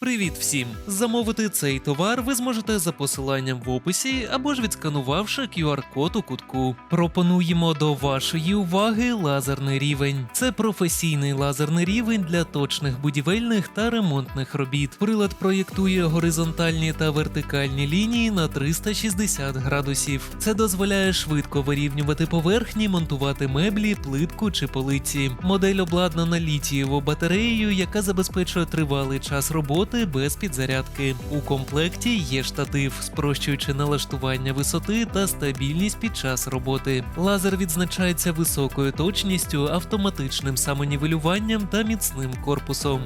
Привіт всім! Замовити цей товар ви зможете за посиланням в описі або ж відсканувавши QR-код у кутку. Пропонуємо до вашої уваги лазерний рівень. Це професійний лазерний рівень для точних будівельних та ремонтних робіт. Прилад проєктує горизонтальні та вертикальні лінії на 360 градусів. Це дозволяє швидко вирівнювати поверхні, монтувати меблі, плитку чи полиці. Модель обладнана літієво батареєю, яка забезпечує тривалий час роботи без підзарядки. У комплекті є штатив, спрощуючи налаштування висоти та стабільність під час роботи. Лазер відзначається високою точністю, автоматичним самонівелюванням та міцним корпусом.